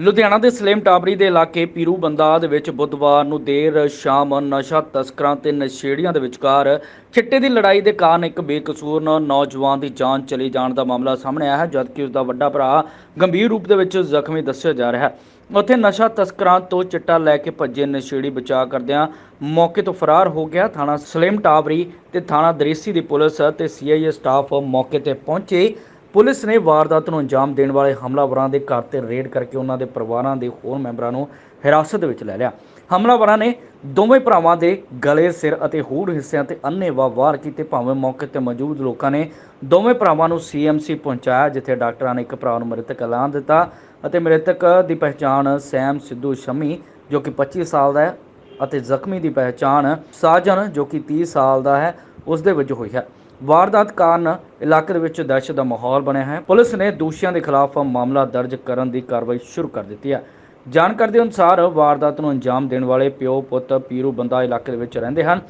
ਲੁਧਿਆਣਾ ਦੇ ਸਲੇਮ ਟਾਬਰੀ ਦੇ ਇਲਾਕੇ ਪੀਰੂ ਬੰਦਾ ਦੇ ਵਿੱਚ ਬੁੱਧਵਾਰ ਨੂੰ ਦੇਰ ਸ਼ਾਮ ਨਸ਼ਾ ਤਸਕਰਾਂ ਤੇ ਨਸ਼ੇੜੀਆਂ ਦੇ ਵਿਚਕਾਰ ਚਿੱਟੇ ਦੀ ਲੜਾਈ ਦੇ ਕਾਰਨ ਇੱਕ ਬੇਕਸੂਰ ਨੌਜਵਾਨ ਦੀ ਜਾਨ ਚਲੀ ਜਾਣ ਦਾ ਮਾਮਲਾ ਸਾਹਮਣੇ ਆਇਆ ਹੈ, ਜਦਕਿ ਉਸ ਦਾ ਵੱਡਾ ਭਰਾ ਗੰਭੀਰ ਰੂਪ ਦੇ ਵਿੱਚ ਜ਼ਖਮੀ ਦੱਸਿਆ ਜਾ ਰਿਹਾ ਹੈ। ਉੱਥੇ ਨਸ਼ਾ ਤਸਕਰਾਂ ਤੋਂ ਚਿੱਟਾ ਲੈ ਕੇ ਭੱਜੇ ਨਸ਼ੇੜੀ ਬਚਾਅ ਕਰਦਿਆਂ ਮੌਕੇ ਤੋਂ ਫਰਾਰ ਹੋ ਗਿਆ। ਥਾਣਾ ਸਲੇਮ ਟਾਬਰੀ ਤੇ ਥਾਣਾ ਦਰੇਸੀ ਦੀ ਪੁਲਿਸ ਤੇ ਸੀਆਈਏ ਸਟਾਫ ਮੌਕੇ ਤੇ ਪਹੁੰਚੇ। ਪੁਲਿਸ ਨੇ ਵਾਰਦਾਤ ਨੂੰ ਅੰਜਾਮ ਦੇਣ ਵਾਲੇ ਹਮਲਾਵਰਾਂ ਦੇ ਘਰ ਤੇ ਰੇਡ ਕਰਕੇ ਉਹਨਾਂ ਦੇ ਪਰਿਵਾਰਾਂ ਦੇ ਹੋਰ ਮੈਂਬਰਾਂ ਨੂੰ ਹਿਰਾਸਤ ਵਿੱਚ ਲੈ ਲਿਆ। ਹਮਲਾਵਰਾਂ ਨੇ ਦੋਵੇਂ ਭਰਾਵਾਂ ਦੇ ਗਲੇ, ਸਿਰ ਅਤੇ ਹੋਰ ਹਿੱਸਿਆਂ ਤੇ ਅੰਨ੍ਹੇਵਾਹ ਵਾਰ ਕੀਤੇ, ਭਾਵੇਂ ਮੌਕੇ ਤੇ ਮੌਜੂਦ ਲੋਕਾਂ ਨੇ ਦੋਵੇਂ ਭਰਾਵਾਂ ਨੂੰ ਸੀਐਮਸੀ ਪਹੁੰਚਾਇਆ, ਜਿੱਥੇ ਡਾਕਟਰਾਂ ਨੇ ਇੱਕ ਭਰਾ ਨੂੰ ਮ੍ਰਿਤਕ ਐਲਾਨ ਦਿੱਤਾ ਅਤੇ ਮ੍ਰਿਤਕ ਦੀ ਪਹਿਚਾਣ ਸੈਮ, ਸਿੱਧੂ, ਸ਼ਮੀ, ਜੋ ਕਿ 25 ਸਾਲ ਦਾ ਹੈ ਅਤੇ ਜ਼ਖਮੀ ਦੀ ਪਹਿਚਾਣ ਸਾਜਨ, ਜੋ ਕਿ 30 ਸਾਲ ਦਾ ਹੈ, ਉਸ ਦੇ ਵਜੋਂ ਹੋਈ ਹੈ। ਵਾਰਦਾਤ ਕਾਰਨ ਇਲਾਕੇ ਦੇ ਵਿੱਚ ਦਹਿਸ਼ਤ ਦਾ ਮਾਹੌਲ ਬਣਿਆ ਹੈ। ਪੁਲਿਸ ਨੇ ਦੋਸ਼ੀਆਂ ਦੇ ਖਿਲਾਫ ਮਾਮਲਾ ਦਰਜ ਕਰਨ ਦੀ ਕਾਰਵਾਈ ਸ਼ੁਰੂ ਕਰ ਦਿੱਤੀ ਹੈ। ਜਾਣਕਾਰੀ ਦੇ ਅਨੁਸਾਰ ਵਾਰਦਾਤ ਨੂੰ ਅੰਜਾਮ ਦੇਣ ਵਾਲੇ ਪਿਓ ਪੁੱਤ ਪੀਰੂ ਬੰਦਾ ਇਲਾਕੇ ਦੇ ਵਿੱਚ ਰਹਿੰਦੇ ਹਨ।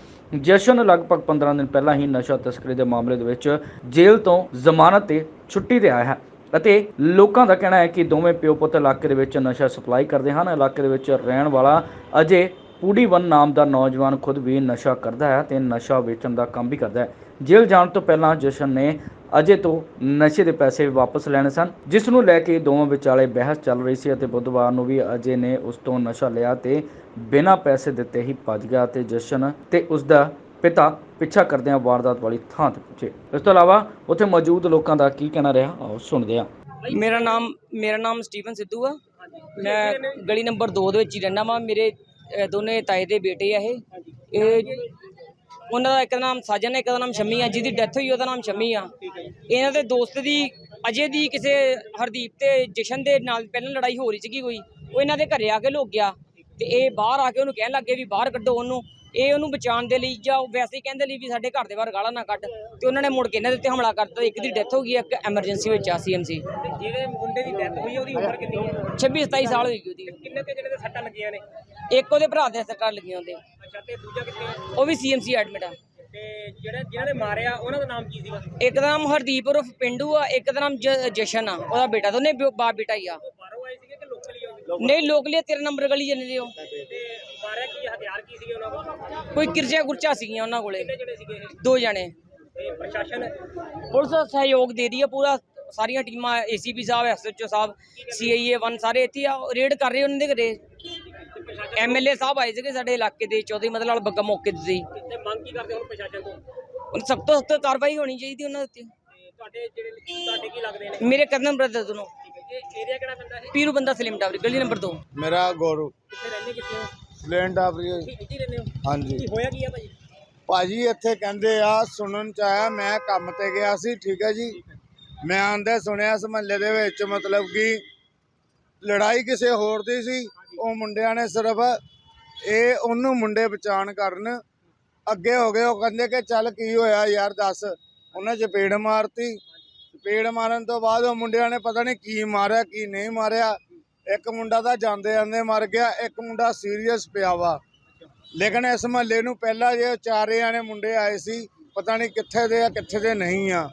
ਜਸ਼ਨ ਲਗਭਗ 15 ਦਿਨ ਪਹਿਲਾਂ ਹੀ ਨਸ਼ਾ ਤਸਕਰੀ ਦੇ ਮਾਮਲੇ ਦੇ ਵਿੱਚ ਜੇਲ੍ਹ ਤੋਂ ਜ਼ਮਾਨਤ ਤੇ ਛੁੱਟੀ ਤੇ ਆਇਆ ਹੈ ਅਤੇ ਲੋਕਾਂ ਦਾ ਕਹਿਣਾ ਹੈ ਕਿ ਦੋਵੇਂ ਪਿਓ ਪੁੱਤ ਇਲਾਕੇ ਦੇ ਵਿੱਚ ਨਸ਼ਾ ਸਪਲਾਈ ਕਰਦੇ ਹਨ। ਇਲਾਕੇ ਦੇ ਵਿੱਚ ਰਹਿਣ ਵਾਲਾ ਅਜੇ ਪੂਡੀਵਨ ਨਾਮ ਦਾ ਨੌਜਵਾਨ ਖੁਦ ਵੀ ਨਸ਼ਾ ਕਰਦਾ ਹੈ ਤੇ ਨਸ਼ਾ ਵੇਚਣ ਦਾ ਕੰਮ ਵੀ ਕਰਦਾ ਹੈ। ਜੇਲ੍ਹ ਜਾਣ ਤੋਂ ਪਹਿਲਾਂ ਜਸ਼ਨ ਨੇ ਅਜੇ ਤੋਂ ਨਸ਼ੇ ਦੇ ਪੈਸੇ ਵਾਪਸ ਲੈਣੇ ਸਨ ਜਿਸ ਨੂੰ ਲੈ ਕੇ ਦੋਵਾਂ ਵਿਚਾਲੇ ਬਹਿਸ ਚੱਲ ਰਹੀ ਸੀ ਅਤੇ ਬੁੱਧਵਾਰ ਨੂੰ ਵੀ ਅਜੇ ਨੇ ਉਸ ਤੋਂ ਨਸ਼ਾ ਲਿਆ ਤੇ ਬਿਨਾਂ ਪੈਸੇ ਦਿੱਤੇ ਹੀ ਭੱਜ ਗਿਆ ਤੇ ਜਸ਼ਨ ਤੇ ਉਸ ਦਾ ਪਿਤਾ ਪਿੱਛਾ ਕਰਦਿਆਂ ਵਾਰਦਾਤ ਵਾਲੀ ਥਾਂ ਤੇ ਪਹੁੰਚੇ ਇਸ ਤੋਂ ਇਲਾਵਾ ਉੱਥੇ ਮੌਜੂਦ ਲੋਕਾਂ ਦਾ ਕੀ ਕਹਿਣਾ ਰਿਹਾ ਆਓ ਸੁਣਦੇ ਹਾਂ। ਮੇਰਾ ਨਾਮ ਮੇਰਾ ਨਾਮ ਸਟੀਫਨ ਸਿੱਧੂ ਆ। ਮੈਂ ਗਲੀ ਨੰਬਰ 2 ਦੇ ਵਿੱਚ ਹੀ ਰਹਿੰਦਾ ਵਾਂ। ਮੇਰੇ ਅਹ, ਦੋਨੇ ਤਾਏ ਦੇ ਬੇਟੇ ਆ ਇਹ। ਇਹ ਉਹਨਾਂ ਦਾ ਇੱਕ ਦਾ ਨਾਮ ਸਾਜਨ ਹੈ ਇੱਕ ਦਾ ਨਾਮ ਸ਼ਮੀ ਆ ਜਿਹਦੀ ਡੈਥ ਹੋਈ ਉਹਦਾ ਨਾਮ ਸ਼ਮੀ ਆ। ਇਹਨਾਂ ਦੇ ਦੋਸਤ ਦੀ ਅਜੇ ਦੀ ਕਿਸੇ ਹਰਦੀਪ ਤੇ ਜਸ਼ਨ ਦੇ ਨਾਲ ਪਹਿਲਾਂ ਲੜਾਈ ਹੋ ਰਹੀ ਸੀਗੀ ਕੋਈ ਉਹ ਇਹਨਾਂ ਦੇ ਘਰੇ ਆ ਕੇ ਲੁਕ ਗਿਆ। ਤੇ ਇਹ ਬਾਹਰ ਆ ਕੇ ਉਹਨੂੰ ਕਹਿਣ ਲੱਗੇ ਵੀ ਬਾਹਰ ਕੱਢੋ ਉਹਨੂੰ। ਇਹ ਉਹਨੂੰ ਬਚਾਉਣ ਦੇ ਲਈ ਜਾਂ ਉਹ ਵੈਸੇ ਹੀ ਕਹਿੰਦੇ ਲਈ ਵੀ ਸਾਡੇ ਘਰ ਦੇ ਬਾਹਰ ਗਾਲਾਂ ਨਾ ਕੱਢ। ਤੇ ਉਹਨਾਂ ਨੇ ਮੁੜ ਕੇ ਇਹਨਾਂ ਦੇ ਉੱਤੇ ਹਮਲਾ ਕਰ ਦਿੱਤਾ ਇੱਕ ਦੀ ਡੈਥ ਹੋ ਗਈ ਇੱਕ ਐਮਰਜੈਂਸੀ ਵਿੱਚ ਆ ਸੀਐਮਸੀ ਜਿਹੜੇ ਮੁੰਡੇ ਦੀ ਡੈਥ ਹੋਈ ਉਹਦੀ ਉਮਰ ਕਿੰਨੀ ਹੈ? 26 27 ਸਾਲ ਹੋਈ ਉਹਦੀ। ਕਿੰਨੇ ਕੇ ਜਿਹੜੇ ਦੇ ਸੱਟਾਂ ਲੱਗੀਆਂ ਨੇ? ਇੱਕ ਉਹਦੇ ਭਰਾ ਦੇ ਸੱਟਾਂ ਲੱਗੀਆਂ ਉਹਦੇ ਅੱਛਾ ਤੇ ਦੂਜਾ ਕਿੱਥੇ? ਉਹ ਵੀ ਸੀਐਮਸੀ ਐਡਮਿਟ ਆ। ਤੇ ਜਿਹੜੇ ਜਿਨ੍ਹਾਂ ਨੇ ਮਾਰਿਆ ਉਹਨਾਂ ਦਾ ਨਾਮ ਕੀ ਸੀਗਾ ਇੱਕ ਦਾ ਨਾਮ ਹਰਦੀਪ ਉਰਫ ਪਿੰਡੂ ਆ ਇੱਕ ਦਾ ਨਾਮ ਜ- ਜਸ਼ਨ ਆ। ਉਹਦਾ ਬੇਟਾ ਦੋਨੇ ਬਿਓ- ਬਾਪ ਬੇਟਾ ਹੀ ਆ। ਬਾਹਰੋਂ ਆਏ ਸੀਗੇ ਕਿ ਲੋਕਲ ਹੀ ਆਉਂਦੇ ਨਹੀਂ ਲੋਕਲੀ ਤੇਰੇ ਨੰਬਰ ਗਲੀ ਜੰਨੇ ਉਹ। ਤੇ ਮਾਰਿਆ ਕੀ ਹਥਿਆਰ ਕੀ ਸੀਗੇ ਉਹਨਾਂ ਕੋਲ? ਕੋਈ ਕਿਰਚਾ ਗੁਰਚਾ ਸੀਗੀਆਂ ਉਹਨਾਂ ਕੋਲੇ। ਕਿੰਨੇ ਜਿਹੜੇ ਸੀਗੇ ਇਹ? ਦੋ ਜਣੇ। ਤੇ ਪ੍ਰਸ਼ਾਸਨ? ਪੁਲਿਸ ਸਹਿਯੋਗ ਦੇ ਰਹੀ ਆ ਪੂਰਾ। ਸਾਰੀਆਂ ਟੀਮਾਂ ਏਸੀਪੀ ਸਾਹਿਬ ਐਸਐਚਓ ਸਾਹਿਬ ਸੀਆਈਏ 1 ਸਾਰੇ ਇੱਥੇ ਆ। ਰੇਡ ਕਰ ਰਹੇ ਉਹਨਾਂ ਦੇ ਘਰੇ। ਐਮਐਲਏ ਸਾਹਿਬ ਆਏ ਸੀਗੇ ਸਾਡੇ ਇਲਾਕੇ ਦੇ ਚੌਧਰੀ ਮਤਲਬ ਨਾਲ ਬੱਗਾ ਮੌਕੇ ਤੇ ਸੀ। ਤੇ ਮੰਗ ਕੀ ਕਰਦੇ ਹੁਣ ਪ੍ਰਸ਼ਾਸਨ ਤੋਂ? ਹੁਣ ਸਖਤ ਤੋਂ ਸਖਤ ਕਾਰਵਾਈ ਹੋਣੀ ਚਾਹੀਦੀ ਉਹਨਾਂ ਦੇ ਉੱਤੇ। ਤੇ ਤੁਹਾਡੇ ਜਿਹੜੇ ਤੁਹਾਡੇ ਕੀ ਲੱਗਦੇ ਨੇ? ਮੇਰੇ ਕਦਮ ਬ੍ਰਦਰ ਦੋਨੋਂ। ਇਹ ਏਰੀਆ ਕਿਹੜਾ ਪੈਂਦਾ ਹੈ ਪੀਰੂ ਬੰਦਾ ਸਲਿਮ ਟਾਵਰ ਗਲੀ ਨੰਬਰ 2 ਮੇਰਾ ਗੌਰਵ ਕਿੱਥੇ ਰਹਿੰਦੇ ਕਿੱਥੇ ਹੋ? ਸਲੈਂਡ ਆਫਰੀ ਇੱਥੇ ਇੱਥੇ ਹੀ ਰਹਿੰਦੇ ਹੋ? ਹਾਂਜੀ। ਕੀ ਹੋਇਆ ਕੀ ਆ ਭਾਜੀ? ਭਾਜੀ ਇੱਥੇ ਕਹਿੰਦੇ ਆ ਸੁਣਨ ਚ ਆਇਆ ਮੈਂ ਕੰਮ ਤੇ ਗਿਆ ਸੀ ਠੀਕ ਹੈ ਜੀ। ਮੈਂ ਆਂਦੇ ਸੁਣਿਆ ਇਸ ਮਹੱਲੇ ਦੇ ਵਿੱਚ ਮਤਲਬ ਕਿ ਲੜਾਈ ਕਿਸੇ ਹੋਰ ਦੀ ਸੀ। ਉਹ ਮੁੰਡਿਆਂ ਨੇ ਸਿਰਫ ਇਹ ਉਹਨੂੰ ਮੁੰਡੇ ਬਚਾਣ ਕਰਨ ਅੱਗੇ ਹੋ ਗਏ। ਉਹ ਕਹਿੰਦੇ ਕਿ ਚੱਲ ਕੀ ਹੋਇਆ ਯਾਰ ਦੱਸ। ਉਹਨੇ ਚਪੇੜ ਮਾਰਤੀ। ਚਪੇੜ ਮਾਰਨ ਤੋਂ ਬਾਅਦ ਉਹ ਮੁੰਡਿਆਂ ਨੇ ਪਤਾ ਨਹੀਂ ਕੀ ਮਾਰਿਆ, ਕੀ ਨਹੀਂ ਮਾਰਿਆ। ਇੱਕ ਮੁੰਡਾ ਤਾਂ ਜਾਂਦੇ ਜਾਂਦੇ ਮਰ ਗਿਆ, ਇੱਕ ਮੁੰਡਾ ਸੀਰੀਅਸ ਪਿਆ ਵਾ। ਲੇਕਿਨ ਇਸ ਮਹੱਲੇ ਨੂੰ ਪਹਿਲਾਂ ਜੇ ਚਾਰੇ ਜਾਣੇ ਮੁੰਡੇ ਆਏ ਸੀ, ਪਤਾ ਨਹੀਂ ਕਿੱਥੇ ਦੇ ਆ, ਕਿੱਥੇ ਦੇ ਨਹੀਂ ਆ।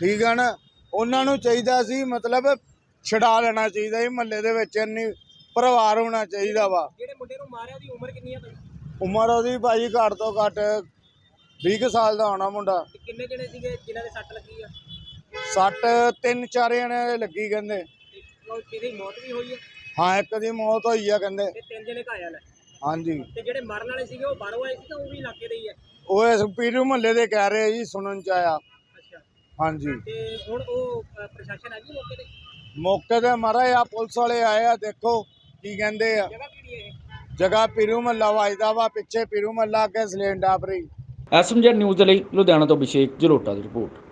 ਠੀਕ ਆ ਨਾ? ਉਹਨਾਂ ਨੂੰ ਚਾਹੀਦਾ ਸੀ ਮਤਲਬ ਛਡਾ ਲੈਣਾ ਚਾਹੀਦਾ ਸੀ ਮਹੱਲੇ ਦੇ ਵਿੱਚ। ਇੰਨੀ ਪਰਿਵਾਰ ਹੋਣਾ ਚਾਹੀਦਾ ਵਾ। ਜਿਹੜੇ ਮੁੰਡੇ ਨੂੰ ਮਾਰਿਆ ਉਹਦੀ ਉਮਰ ਕਿੰਨੀ ਆ ਭਾਈ? ਉਮਰ ਉਹਦੀ ਭਾਜੀ ਘੱਟ ਤੋਂ ਘੱਟ 20 ਕੁ ਸਾਲ ਦਾ ਹੋਣਾ ਮੁੰਡਾ। ਤੇ ਕਿੰਨੇ ਜਣੇ ਸੀਗੇ ਜਿਨ੍ਹਾਂ ਦੇ ਸੱਟ ਲੱਗੀ ਆ? ਸੱਟ ਤਿੰਨ ਚਾਰ ਜਣੇ ਦੇ ਲੱਗੀ ਕਹਿੰਦੇ। ਤੇ ਉਹ ਕਿਹਦੀ ਮੌਤ ਵੀ ਹੋਈ ਹੈ ਹਾਂ ਇੱਕ ਦੀ ਮੌਤ ਹੋਈ ਆ ਕਹਿੰਦੇ। ਤੇ ਤਿੰਨ ਜਣੇ ਘਾਇਲ ਹੈ ਹਾਂਜੀ। ਤੇ ਜਿਹੜੇ ਮਰਨ ਵਾਲੇ ਸੀਗੇ ਉਹ ਬਾਹਰੋਂ ਆਏ ਸੀ ਤਾਂ ਉਹ ਵੀ ਇਲਾਕੇ ਦੇ ਹੀ ਹੈ ਉਹ ਇਸ ਪੀਰੂ ਮਹੱਲੇ ਦੇ ਕਹਿ ਰਹੇ ਜੀ ਸੁਣਨ ਚ ਆਇਆ। ਅੱਛਾ। ਹਾਂਜੀ। ਤੇ ਹੁਣ ਉਹ ਅ, ਪ੍ਰਸ਼ਾਸਨ ਆ ਜੀ ਮੌਕੇ ਤੇ? ਮੌਕੇ ਤੇ ਮਾਰਾ ਆ ਪੁਲਿਸ ਵਾਲੇ ਆਏ ਆ ਦੇਖੋ। ਕੀ ਕਹਿੰਦੇ ਆ? ਜਗ੍ਹਾ ਕਿਹੜੀ ਪੀਰੂ ਮਹੱਲਾ ਵਜਦਾ ਵਾ ਪਿੱਛੇ ਪੀਰੂ ਮਹੱਲਾ ਅੱਗੇ ਸਲੇਂਡ ਆਪਰੀ। ਐਸਐਮਜੀ ਨਿਊਜ਼ ਦੇ ਲਈ ਲੁਧਿਆਣਾ ਤੋਂ ਅਭਿਸ਼ੇਕ ਜਲੋਟਾ ਦੀ ਰਿਪੋਰਟ।